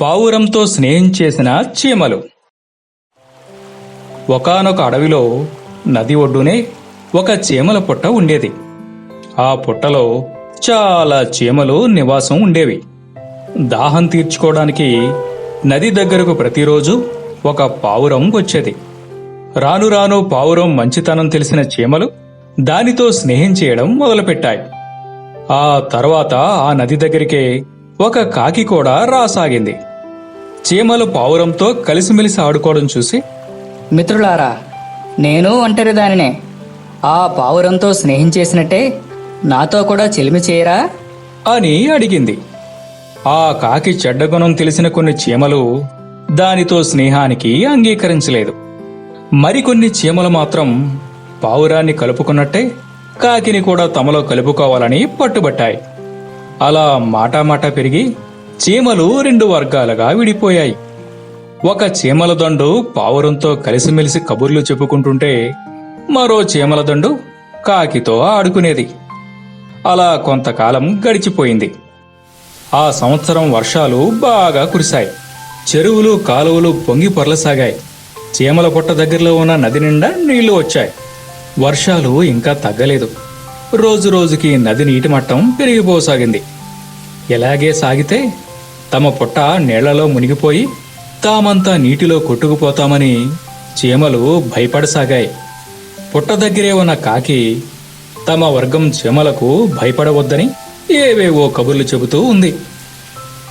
పావురంతో స్నేహం చేసిన చీమలు. ఒకానొక అడవిలో నది ఒడ్డునే ఒక చీమల పుట్ట ఉండేది. ఆ పుట్టలో చాలా చీమలు నివాసం ఉండేవి. దాహం తీర్చుకోవడానికి నది దగ్గరకు ప్రతిరోజు ఒక పావురం వచ్చేది. రాను రాను పావురం మంచితనం తెలిసిన చీమలు దానితో స్నేహం చేయడం మొదలుపెట్టాయి. ఆ తర్వాత ఆ నది దగ్గరికే ఒక కాకి కూడా రాసాగింది. చీమలు పావురంతో కలిసిమెలిసి ఆడుకోవడం చూసి మిత్రులారా నేను ఒంటరి దానినే ఆ పావురంతో స్నేహం చేసినట్టే నాతో కూడా చెలిమి చేయరా? అని అడిగింది. ఆ కాకి చెడ్డగుణం తెలిసిన కొన్ని చీమలు దానితో స్నేహానికి అంగీకరించలేదు. మరికొన్ని చీమలు మాత్రం పావురాన్ని కలుపుకున్నట్టే కాకిని కూడా తమలో కలుపుకోవాలని పట్టుబట్టాయి. అలా మాటామాట పెరిగి చీమలు రెండు వర్గాలుగా విడిపోయాయి. ఒక చీమల దండు పావురంతో కలిసిమెలిసి కబుర్లు చెప్పుకుంటుంటే మరో చీమల దండు కాకితో ఆడుకునేది. అలా కొంతకాలం గడిచిపోయింది. ఆ సంవత్సరం వర్షాలు బాగా కురిశాయి. చెరువులు కాలువలు పొంగి పొరలసాగాయి. చీమల పుట్ట దగ్గరలో ఉన్న నది నిండా నీళ్ళు వచ్చాయి. వర్షాలు ఇంకా తగ్గలేదు. రోజు రోజుకి నది నీటి మట్టం పెరిగిపోసాగింది. ఇలాగే సాగితే తమ పుట్ట నీళ్ళలో మునిగిపోయి తామంతా నీటిలో కొట్టుకుపోతామని చీమలు భయపడసాగాయి. పుట్ట దగ్గరే ఉన్న కాకి తమ వర్గం చీమలకు భయపడవద్దని ఏవేవో కబుర్లు చెబుతూ ఉంది.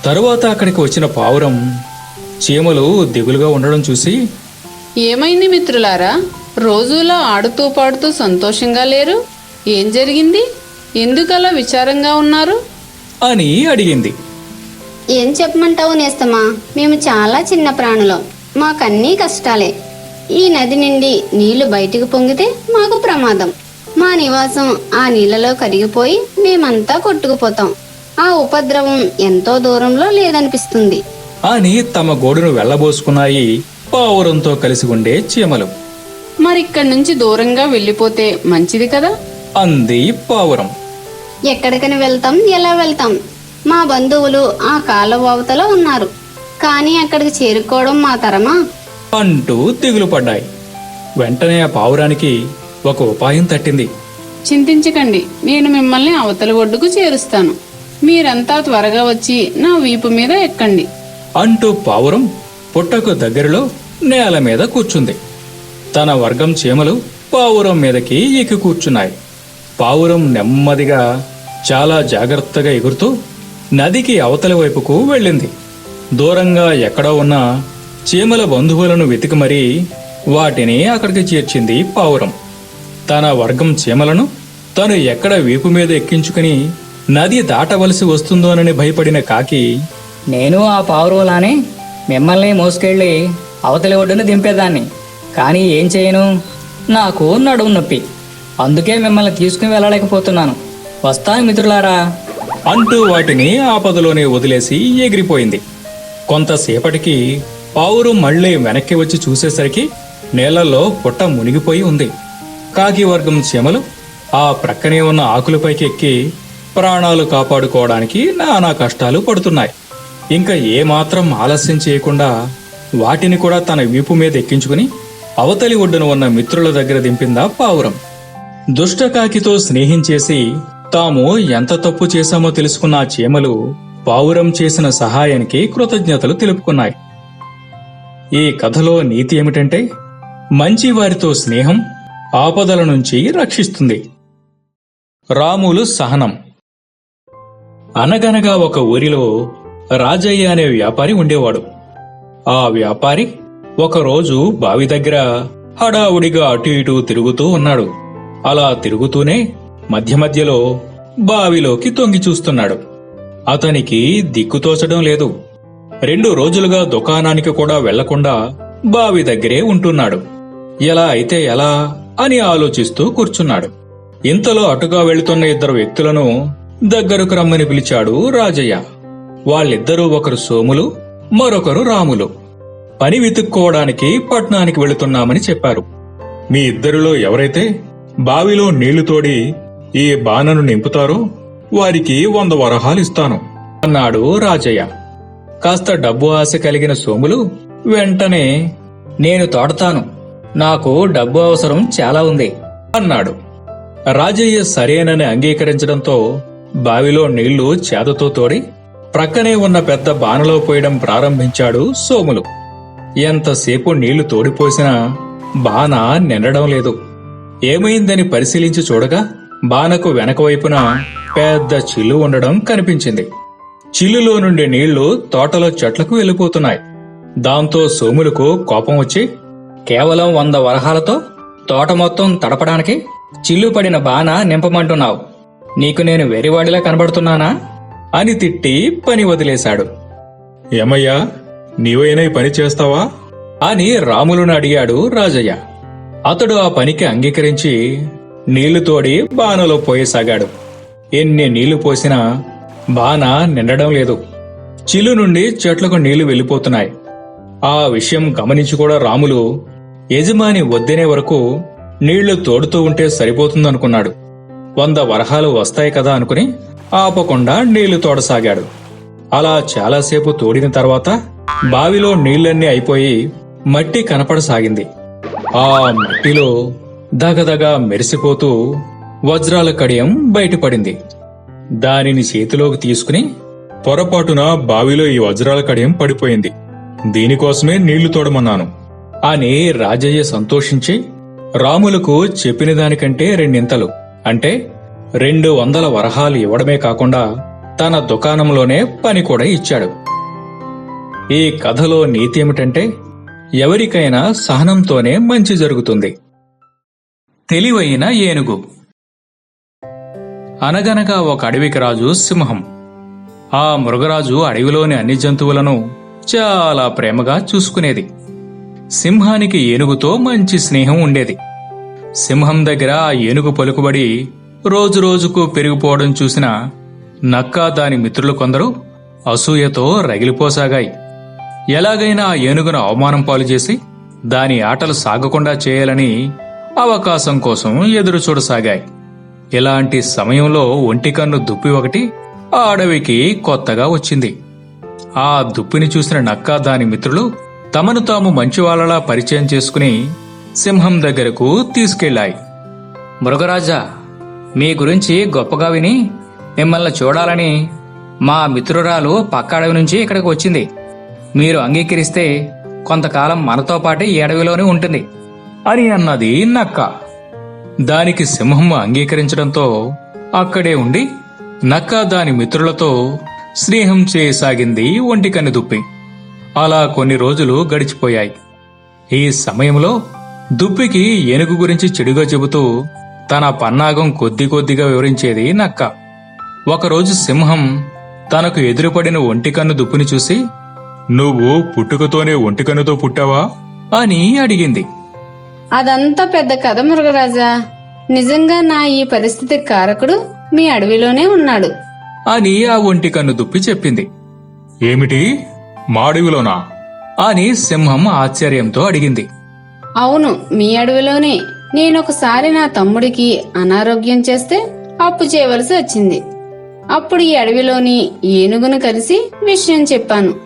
తరువాత అక్కడికి వచ్చిన పావురం చీమలు దిగులుగా ఉండడం చూసి ఏమైంది మిత్రులారా? రోజులా ఆడుతూ పాడుతూ సంతోషంగా లేరు? ఏం జరిగింది? ఎందుకలా విచారంగా ఉన్నారు? అని అడిగింది. ఏం చెప్పమంటావు నేస్తమా? మేము చాలా చిన్న ప్రాణులం. మాకన్నీ కష్టాలే. ఈ నది నుండి నీళ్ళు బయటికి పొంగితే మాకు ప్రమాదం. మా నివాసం ఆ నీళ్ళలో కరిగిపోయి మేమంతా కొట్టుకుపోతాం. ఆ ఉపద్రవం ఎంతో దూరంలో లేదనిపిస్తుంది. అని తమ గోడును వెళ్ళబోసుకున్నాయి పావురంతో కలిసి ఉండే చీమలు. మరిక్కడి నుంచి దూరంగా వెళ్ళిపోతే మంచిది కదా? అంది పావురం. ఎక్కడికని వెళ్తాం? ఎలా వెళ్తాం? మా బంధువులు ఆ కాలువ అవతల ఉన్నారు. కానీ అక్కడికి చేరుకోవడం మా తరమా? అంటూ దిగులు పడ్డాయి. వెంటనే ఆ పావురానికి ఒక ఉపాయం తట్టింది. చింతించకండి. నేను మిమ్మల్ని అవతల ఒడ్డుకు చేరుస్తాను. మీరంతా త్వరగా వచ్చి నా వీపు మీద ఎక్కండి. అంటూ పావురం పుట్టకు దగ్గరలో నేల మీద కూర్చుంది. తన వర్గం చీమలు పావురం మీదకి ఎక్కి కూర్చున్నాయి. పావురం నెమ్మదిగా చాలా జాగ్రత్తగా ఎగురుతూ నదికి అవతలి వైపుకు వెళ్ళింది. దూరంగా ఎక్కడో ఉన్న చీమల బంధువులను వెతికి మరీ వాటిని అక్కడికి చేర్చింది పావురం. తన వర్గం చీమలను తను ఎక్కడ వీపు మీద ఎక్కించుకుని నది దాటవలసి వస్తుందోనని భయపడిన కాకి నేను ఆ పావురంలానే మిమ్మల్ని మోసుకెళ్ళి అవతలి ఒడ్డున దింపేదాన్ని. కానీ ఏం చేయను? నాకు నడుము నొప్పి. అందుకే మిమ్మల్ని తీసుకుని వెళ్ళలేకపోతున్నాను. వస్తాను మిత్రులారా. అంటూ వాటిని ఆపదలోనే వదిలేసి ఎగిరిపోయింది. కొంతసేపటికి పావురం మళ్ళీ వెనక్కి వచ్చి చూసేసరికి నేలల్లో పుట్ట మునిగిపోయి ఉంది. కాకి వర్గం చెమలు ఆ ప్రక్కనే ఉన్న ఆకులపైకి ఎక్కి ప్రాణాలు కాపాడుకోవడానికి నానా కష్టాలు పడుతున్నాయి. ఇంకా ఏమాత్రం ఆలస్యం చేయకుండా వాటిని కూడా తన వీపు మీద ఎక్కించుకుని అవతలి ఒడ్డున ఉన్న మిత్రుల దగ్గర దింపిందా పావురం. దుష్టకాకితో స్నేహం చేసి తాము ఎంత తప్పు చేశామో తెలుసుకున్న చీమలు పావురం చేసిన సహాయానికి కృతజ్ఞతలు తెలుపుకున్నాయి. ఈ కథలో నీతి ఏమిటంటే మంచి వారితో స్నేహం ఆపదల నుంచి రక్షిస్తుంది. రాములు సహనం. అనగనగా ఒక ఊరిలో రాజయ్య అనే వ్యాపారి ఉండేవాడు. ఆ వ్యాపారి ఒకరోజు బావి దగ్గర హడావుడిగా అటు ఇటు తిరుగుతూ ఉన్నాడు. అలా తిరుగుతూనే మధ్య మధ్యలో బావిలోకి తొంగి చూస్తున్నాడు. అతనికి దిక్కుతోచడం లేదు. రెండు రోజులుగా దుకాణానికి కూడా వెళ్ళకుండా బావి దగ్గరే ఉంటున్నాడు. ఎలా అయితే ఎలా అని ఆలోచిస్తూ కూర్చున్నాడు. ఇంతలో అటుగా వెళుతున్న ఇద్దరు వ్యక్తులను దగ్గరకు రమ్మని పిలిచాడు రాజయ్య. వాళ్ళిద్దరూ ఒకరు సోములు మరొకరు రాములు. పని వెతుక్కోవడానికి పట్నానికి వెళుతున్నామని చెప్పారు. మీ ఇద్దరిలో ఎవరైతే బావిలో నీళ్ళు తోడి ఏ బాణను నింపుతారో వారికి వంద వరహాలు ఇస్తాను. అన్నాడు రాజయ్య. కాస్త డబ్బు ఆశ కలిగిన సోములు వెంటనే నేను తోడతాను. నాకు డబ్బు అవసరం చాలా ఉంది అన్నాడు. రాజయ్య సరేనని అంగీకరించడంతో బావిలో నీళ్ళు చేదతో తోడి ప్రక్కనే ఉన్న పెద్ద బాణలో పోయడం ప్రారంభించాడు సోములు. ఎంతసేపు నీళ్ళు తోడిపోసినా బాన నిండడం లేదు. ఏమైందని పరిశీలించి చూడగా బానకు వెనక వైపున పెద్ద చిల్లు ఉండడం కనిపించింది. చిల్లులో నుండి నీళ్ళు తోటలో చెట్లకు వెళ్ళిపోతున్నాయి. దాంతో సోములకు కోపం వచ్చి కేవలం వంద వరహాలతో తోట మొత్తం తడపడానికి చిల్లు పడిన బాన నింపమంటున్నావు. నీకు నేను వెరివాడిలా కనబడుతున్నానా? అని తిట్టి పని వదిలేశాడు. ఏమయ్యా నీవైనా పని చేస్తావా? అని రాములను అడిగాడు రాజయ్య. అతడు ఆ పనికి అంగీకరించి నీళ్ళు తోడి బానలో పోయసాగాడు. ఎన్ని నీళ్ళు పోసినా బాన నిండడం లేదు. చిల్లు నుండి చెట్లకు నీళ్ళు వెళ్ళిపోతున్నాయి. ఆ విషయం గమనించి కూడా రాములు యజమాని వద్దనే వరకు నీళ్ళు తోడుతూ ఉంటే సరిపోతుందనుకున్నాడు. వంద వరహాలు వస్తాయి కదా అనుకుని ఆపకుండా నీళ్ళు తోడసాగాడు. అలా చాలాసేపు తోడిన తర్వాత బావిలో నీళ్ళన్నీ అయిపోయి మట్టి కనపడసాగింది. ఆ మట్టిలో దగదగ మెరిసిపోతూ వజ్రాల కడియం బయటపడింది. దానిని చేతిలోకి తీసుకుని పొరపాటున బావిలో ఈ వజ్రాల కడియం పడిపోయింది. దీనికోసమే నీళ్ళు తోడమన్నాను. అని రాజయ్య సంతోషించి రాములకు చెప్పిన దానికంటే రెండింతలు. అంటే రెండు వందల వరహాలు ఇవ్వడమే కాకుండా తన దుకాణంలోనే పని కూడా ఇచ్చాడు. ఈ కథలో నీతి ఏమిటంటే ఎవరికైనా సహనంతోనే మంచి జరుగుతుంది. తెలివైన ఏనుగు. అనగనగా ఒక అడవికి రాజు సింహం. ఆ మృగరాజు అడవిలోని అన్ని జంతువులను చాలా ప్రేమగా చూసుకునేది. సింహానికి ఏనుగుతో మంచి స్నేహం ఉండేది. సింహం దగ్గర ఆ ఏనుగు పలుకుబడి రోజురోజుకు పెరిగిపోవడం చూసిన నక్క దాని మిత్రులు కొందరు అసూయతో రగిలిపోసాగాయి. ఎలాగైనా ఆ ఏనుగును అవమానం పాలు చేసి దాని ఆటలు సాగకుండా చేయాలని అవకాశం కోసం ఎదురు చూడసాగాయి. ఇలాంటి సమయంలో ఒంటికన్ను దుప్పి ఒకటి ఆ అడవికి కొత్తగా వచ్చింది. ఆ దుప్పిని చూసిన నక్క దాని మిత్రులు తమను తాము మంచివాళ్ళలా పరిచయం చేసుకుని సింహం దగ్గరకు తీసుకెళ్ళాయి మృగరాజా మీ గురించి గొప్పగా విని మిమ్మల్ని చూడాలని మా మిత్రురాలు పక్క అడవి నుంచి ఇక్కడికి వచ్చింది. మీరు అంగీకరిస్తే కొంతకాలం మనతో పాటే ఈ అడవిలోనే ఉంటుంది. అని అన్నది నక్క. దానికి సింహం అంగీకరించడంతో అక్కడే ఉండి నక్క దాని మిత్రులతో స్నేహం చేయసాగింది ఒంటికని దుప్పి. అలా కొన్ని రోజులు గడిచిపోయాయి. ఈ సమయంలో దుప్పికి ఏనుగు గురించి చెడుగా చెబుతూ తన పన్నాగం కొద్ది కొద్దిగా వివరించేది నక్క. ఒకరోజు సింహం తనకు ఎదురుపడిన ఒంటికన్ను దుప్పిని చూసి నువ్వు పుట్టుకతోనే ఒంటికన్నుతో పుట్టావా? అని అడిగింది. అదంతా పెద్ద కథ మృగరాజా నిజంగా నా ఈ పరిస్థితి కారకుడు మీ అడవిలోనే ఉన్నాడు. అని ఆ ఒంటి కన్ను దుప్పి చెప్పింది. ఏమిటి? మాడవిలోనా? అని సింహం ఆశ్చర్యంతో అడిగింది. అవును మీ అడవిలోనే. నేనొకసారి నా తమ్ముడికి అనారోగ్యం చేస్తే అప్పు చేయవలసి వచ్చింది. అప్పుడు ఈ అడవిలోని ఏనుగును కలిసి విషయం చెప్పాను.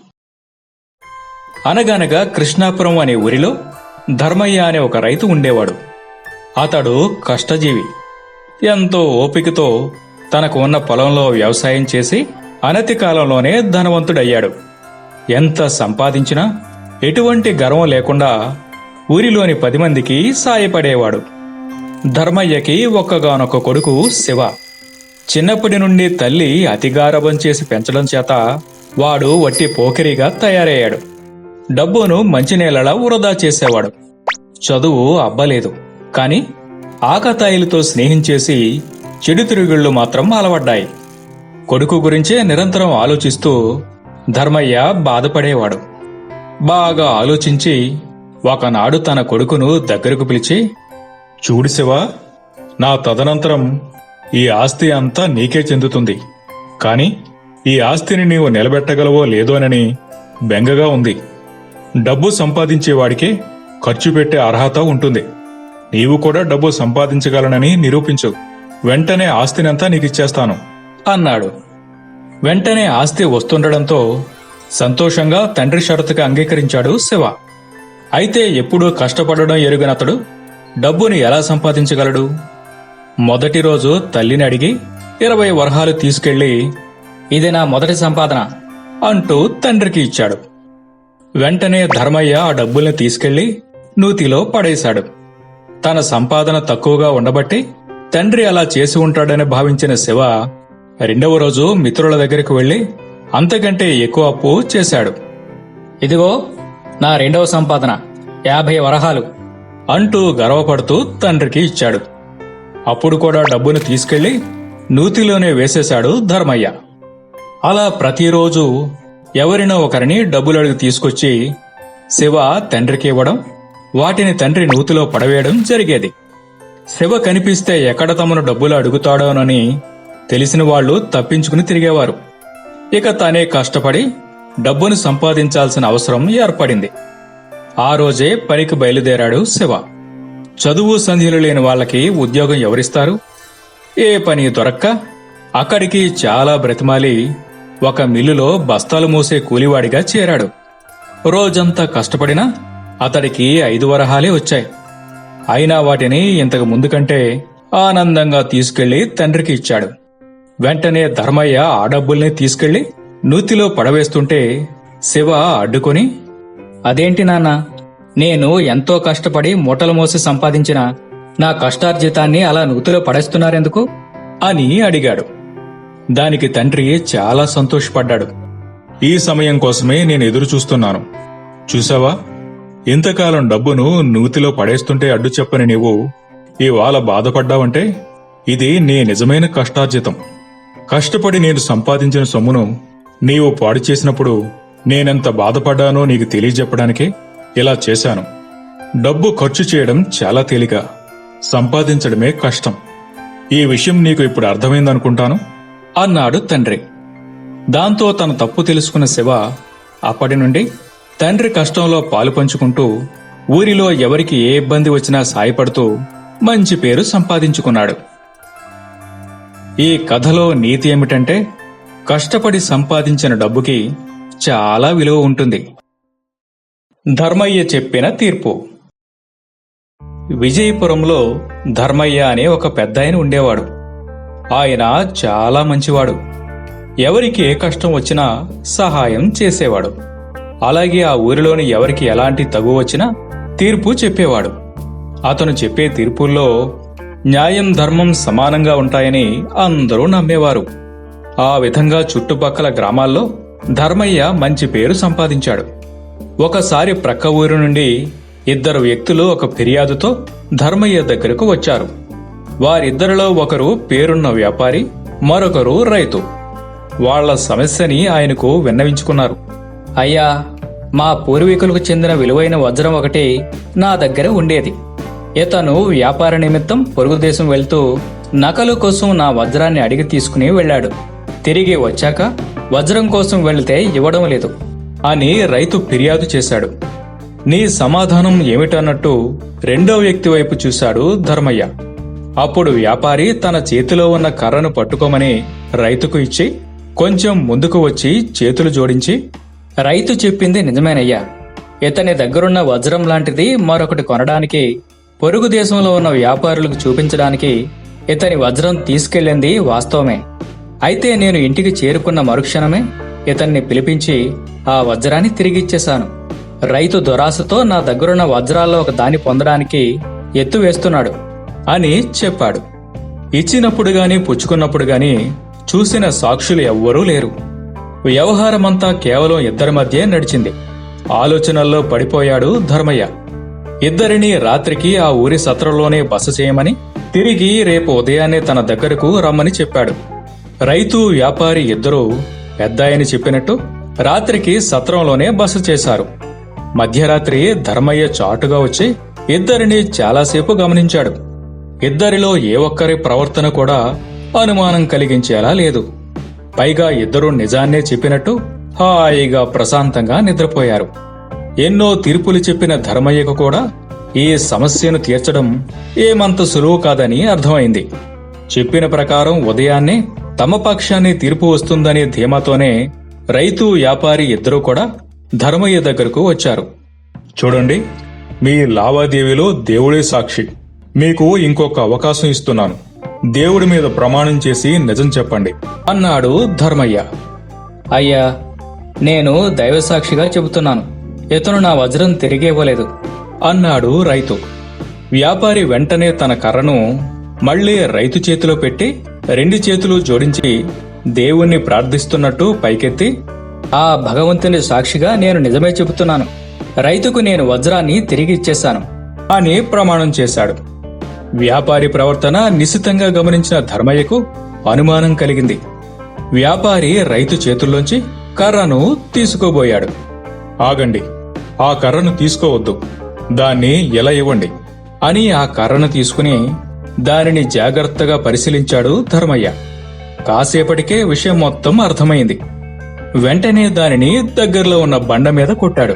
అనగనగా కృష్ణాపురం అనే ఊరిలో ధర్మయ్య అనే ఒక రైతు ఉండేవాడు. అతడు కష్టజీవి. ఎంతో ఓపికతో తనకు ఉన్న పొలంలో వ్యవసాయం చేసి అనతి కాలంలోనే ధనవంతుడయ్యాడు. ఎంత సంపాదించినా ఎటువంటి గర్వం లేకుండా ఊరిలోని పది మందికి సాయపడేవాడు. ధర్మయ్యకి ఒక్కగానొక్క కొడుకు శివ. చిన్నప్పటి నుండి తల్లి అతిగారభం చేసి పెంచడం చేత వాడు వట్టి పోకిరిగా తయారయ్యాడు. డబ్బును మంచినీళ్ళలా వృధా చేసేవాడు. చదువు అబ్బలేదు. కాని ఆకతాయిలతో స్నేహం చేసి చెడు తిరుగుళ్ళు మాత్రం అలవడ్డాయి కొడుకు గురించే నిరంతరం ఆలోచిస్తూ ధర్మయ్య బాధపడేవాడు. బాగా ఆలోచించి ఒకనాడు తన కొడుకును దగ్గరకు పిలిచి చూడు శివా నా తదనంతరం ఈ ఆస్తి అంతా నీకే చెందుతుంది. కాని ఈ ఆస్తిని నీవు నిలబెట్టగలవో లేదోనని బెంగగా ఉంది. డబ్బు సంపాదించేవాడికే ఖర్చు పెట్టే అర్హత ఉంటుంది. నీవు కూడా డబ్బు సంపాదించగలనని నిరూపించు. వెంటనే ఆస్తినంతా నీకిచ్చేస్తాను. అన్నాడు. వెంటనే ఆస్తి వస్తుండడంతో సంతోషంగా తండ్రి షరతుకి అంగీకరించాడు శివ. అయితే ఎప్పుడూ కష్టపడడం ఎరుగనతడు. డబ్బుని ఎలా సంపాదించగలడు? మొదటి రోజు తల్లిని అడిగి ఇరవై వరహాలు తీసుకెళ్ళి ఇది నా మొదటి సంపాదన అంటూ తండ్రికి ఇచ్చాడు. వెంటనే ధర్మయ్య ఆ డబ్బుల్ని తీసుకెళ్ళి నూతిలో పడేశాడు. తన సంపాదన తక్కువగా ఉండబట్టి తండ్రి అలా చేసి ఉంటాడని భావించిన శివ రెండవ రోజు మిత్రుల దగ్గరికి వెళ్ళి అంతకంటే ఎక్కువ అప్పు చేశాడు. ఇదిగో నా రెండవ సంపాదన యాభై వరహాలు అంటూ గర్వపడుతూ తండ్రికి ఇచ్చాడు. అప్పుడు కూడా డబ్బును తీసుకెళ్ళి నూతిలోనే వేసేశాడు ధర్మయ్య. అలా ప్రతిరోజు ఎవరినో ఒకరిని డబ్బులు అడిగి తీసుకొచ్చి శివ తండ్రికి ఇవ్వడం వాటిని తండ్రి నూతిలో పడవేయడం జరిగేది. శివ కనిపిస్తే ఎక్కడ తమను డబ్బులు అడుగుతాడోనని తెలిసిన వాళ్ళు తప్పించుకుని తిరిగేవారు. ఇక తనే కష్టపడి డబ్బును సంపాదించాల్సిన అవసరం ఏర్పడింది. ఆ రోజే పనికి బయలుదేరాడు శివ. చదువు సంధ్యలు లేని వాళ్ళకి ఉద్యోగం ఎవరిస్తారు? ఏ పని దొరక్క? అక్కడికి చాలా బ్రతిమాలి. ఒక మిల్లులో బస్తాలు మూసే కూలివాడిగా చేరాడు. రోజంతా కష్టపడినా అతడికి ఐదు వరహాలే వచ్చాయి. అయినా వాటిని ఇంతకు ముందు కంటే ఆనందంగా తీసుకెళ్ళి తండ్రికి ఇచ్చాడు. వెంటనే ధర్మయ్య ఆ డబ్బుల్ని తీసుకెళ్ళి నూతిలో పడవేస్తుంటే శివ అడ్డుకొని అదేంటి నాన్న నేను ఎంతో కష్టపడి మూటలు మోసి సంపాదించిన నా కష్టార్జితాన్ని అలా నూతిలో పడేస్తున్నారెందుకు? అని అడిగాడు. దానికి తండ్రి చాలా సంతోషపడ్డాడు. ఈ సమయం కోసమే నేను ఎదురు చూస్తున్నాను. చూసావా? ఇంతకాలం డబ్బును నూతిలో పడేస్తుంటే అడ్డు చెప్పని నీవు ఇవాళ బాధపడ్డావంటే ఇది నీ నిజమైన కష్టార్జితం. కష్టపడి నేను సంపాదించిన సొమ్మును నీవు పాడు చేసినప్పుడు నేనెంత బాధపడ్డానో నీకు తెలియజెప్పడానికే ఇలా చేశాను. డబ్బు ఖర్చు చేయడం చాలా తేలిక. సంపాదించడమే కష్టం. ఈ విషయం నీకు ఇప్పుడు అర్థమైందనుకుంటాను? అన్నాడు తండ్రి. దాంతో తన తప్పు తెలుసుకున్న శివ అప్పటి నుండి తండ్రి కష్టంలో పాలు పంచుకుంటూ ఊరిలో ఎవరికి ఏ ఇబ్బంది వచ్చినా సాయపడుతూ మంచి పేరు సంపాదించుకున్నాడు. ఈ కథలో నీతి ఏమిటంటే కష్టపడి సంపాదించిన డబ్బుకి చాలా విలువ ఉంటుంది. ధర్మయ్య చెప్పిన తీర్పు. విజయపురంలో ధర్మయ్య అనే ఒక పెద్ద ఆయన ఉండేవాడు. ఆయన చాలా మంచివాడు. ఎవరికి ఏ కష్టం వచ్చినా సహాయం చేసేవాడు. అలాగే ఆ ఊరిలోని ఎవరికి ఎలాంటి తగు వచ్చినా తీర్పు చెప్పేవాడు. అతను చెప్పే తీర్పుల్లో న్యాయం ధర్మం సమానంగా ఉంటాయని అందరూ నమ్మేవారు. ఆ విధంగా చుట్టుపక్కల గ్రామాల్లో ధర్మయ్య మంచి పేరు సంపాదించాడు. ఒకసారి ప్రక్క ఊరు నుండి ఇద్దరు వ్యక్తులు ఒక ఫిర్యాదుతో ధర్మయ్య దగ్గరకు వచ్చారు. వారిద్దరిలో ఒకరు పేరున్న వ్యాపారి మరొకరు రైతు. వాళ్ళ సమస్యని ఆయనకు విన్నవించుకున్నారు. అయ్యా మా పూర్వీకులకు చెందిన విలువైన వజ్రం ఒకటి నా దగ్గర ఉండేది. ఇతను వ్యాపార నిమిత్తం పొరుగు దేశం వెళ్తూ నకలు కోసం నా వజ్రాన్ని అడిగి తీసుకుని వెళ్ళాడు. తిరిగి వచ్చాక వజ్రం కోసం వెళితే ఇవ్వడం లేదు అని రైతు ఫిర్యాదు చేశాడు. నీ సమాధానం ఏమిటన్నట్టు రెండో వ్యక్తి వైపు చూశాడు ధర్మయ్య. అప్పుడు వ్యాపారి తన చేతిలో ఉన్న కర్రను పట్టుకోమని రైతుకు ఇచ్చి కొంచెం ముందుకు వచ్చి చేతులు జోడించి రైతు చెప్పింది నిజమేనయ్యా. ఇతని దగ్గరున్న వజ్రం లాంటిది మరొకటి కొనడానికి పొరుగు దేశంలో ఉన్న వ్యాపారులకు చూపించడానికి ఇతని వజ్రం తీసుకెళ్ళింది వాస్తవమే. అయితే నేను ఇంటికి చేరుకున్న మరుక్షణమే ఇతన్ని పిలిపించి ఆ వజ్రాన్ని తిరిగిచ్చేశాను రైతు దురాశతో నా దగ్గరున్న వజ్రాల్లో ఒక దాన్ని పొందడానికి ఎత్తు వేస్తున్నాడు. అని చెప్పాడు. ఇచ్చినప్పుడు గాని పుచ్చుకున్నప్పుడు గాని చూసిన సాక్షులు ఎవ్వరూ లేరు. వ్యవహారమంతా కేవలం ఇద్దరి మధ్య నడిచింది. ఆలోచనల్లో పడిపోయాడు ధర్మయ్య. ఇద్దరిని రాత్రికి ఆ ఊరి సత్రంలోనే బస చేయమని తిరిగి రేపు ఉదయాన్నే తన దగ్గరకు రమ్మని చెప్పాడు. రైతు వ్యాపారి ఇద్దరూ పెద్దాయని చెప్పినట్టు రాత్రికి సత్రంలోనే బస చేశారు. మధ్యరాత్రి ధర్మయ్య చాటుగా వచ్చి ఇద్దరిని చాలాసేపు గమనించాడు. ఇద్దరిలో ఏ ఒక్కరి ప్రవర్తన కూడా అనుమానం కలిగించేలా లేదు. పైగా ఇద్దరూ నిజాన్నే చెప్పినట్టు హాయిగా ప్రశాంతంగా నిద్రపోయారు. ఎన్నో తీర్పులు చెప్పిన ధర్మయ్యకు కూడా ఈ సమస్యను తీర్చడం ఏమంత సులువు కాదని అర్థమైంది. చెప్పిన ప్రకారం ఉదయాన్నే తమ పక్షాన్ని తీర్పు వస్తుందనే ధీమాతోనే రైతు వ్యాపారి ఇద్దరూ కూడా ధర్మయ్య దగ్గరకు వచ్చారు. చూడండి మీ లావాదేవీలో దేవుడే సాక్షి. మీకు ఇంకొక అవకాశం ఇస్తున్నాను. దేవుడి మీద ప్రమాణం చేసి నిజం చెప్పండి. అన్నాడు ధర్మయ్య. అయ్యా నేను దైవసాక్షిగా చెబుతున్నాను. ఇతను నా వజ్రం తిరిగివ్వలేదు అన్నాడు రైతు. వ్యాపారి వెంటనే తన కర్రను మళ్ళీ రైతు చేతిలో పెట్టి రెండు చేతులు జోడించి దేవుణ్ణి ప్రార్థిస్తున్నట్టు పైకెత్తి ఆ భగవంతుని సాక్షిగా నేను నిజమే చెబుతున్నాను. రైతుకు నేను వజ్రాన్ని తిరిగి ఇచ్చేశాను అని ప్రమాణం చేశాడు. వ్యాపారి ప్రవర్తన నిశితంగా గమనించిన ధర్మయ్యకు అనుమానం కలిగింది. వ్యాపారి రైతు చేతుల్లోంచి కర్రను తీసుకోబోయాడు. ఆగండి ఆ కర్రను తీసుకోవద్దు. దాన్ని ఎలా ఇవ్వండి? అని ఆ కర్రను తీసుకుని దానిని జాగ్రత్తగా పరిశీలించాడు ధర్మయ్య. కాసేపటికే విషయం మొత్తం అర్థమైంది. వెంటనే దానిని దగ్గరలో ఉన్న బండ మీద కొట్టాడు.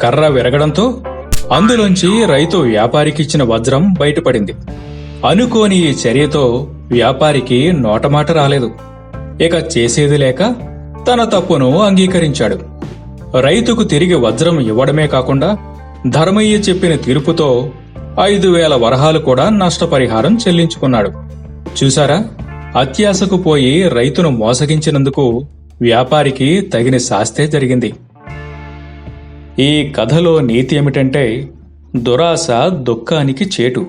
కర్ర విరగడంతో అందులోంచి రైతు వ్యాపారికిచ్చిన వజ్రం బయటపడింది. అనుకోని ఈ చర్యతో వ్యాపారికి నోటమాట రాలేదు. ఇక చేసేది లేక తన తప్పును అంగీకరించాడు. రైతుకు తిరిగి వజ్రం ఇవ్వడమే కాకుండా ధర్మయ్య చెప్పిన తీర్పుతో ఐదు వేల వరహాలు కూడా నష్టపరిహారం చెల్లించుకున్నాడు. చూసారా అత్యాశకు పోయి రైతును మోసగించినందుకు వ్యాపారికి తగిన శాస్తే జరిగింది. ఈ కథలో నీతి ఏమిటంటే దురాశ దుఃఖానికి చేటు.